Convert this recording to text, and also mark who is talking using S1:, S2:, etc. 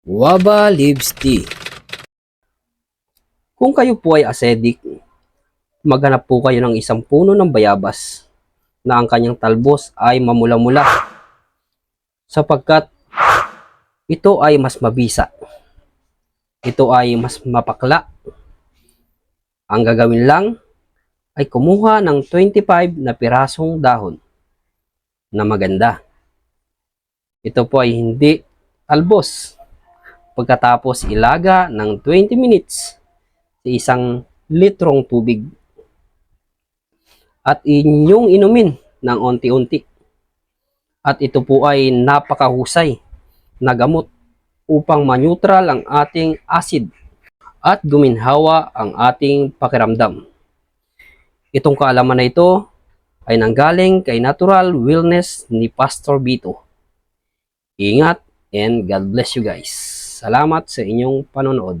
S1: Waba Lives Tea Kung kayo po ay acidic, maghanap po kayo ng isang puno ng bayabas na ang kanyang talbos ay mamula-mula sapagkat ito ay mas mabisa. Ito ay mas mapakla. Ang gagawin lang ay kumuha ng 25 na pirasong dahon na maganda. Ito po ay hindi talbos. Pagkatapos ilaga ng 20 minutes sa isang litrong tubig. At inyong inumin ng onti-unti. At ito po ay napakahusay na gamot upang manutral ang ating acid at guminhawa ang ating pakiramdam. Itong kaalaman na ito ay nanggaling kay Natural Wellness ni Pastor Bito. Ingat and God bless you guys. Salamat sa inyong panonood.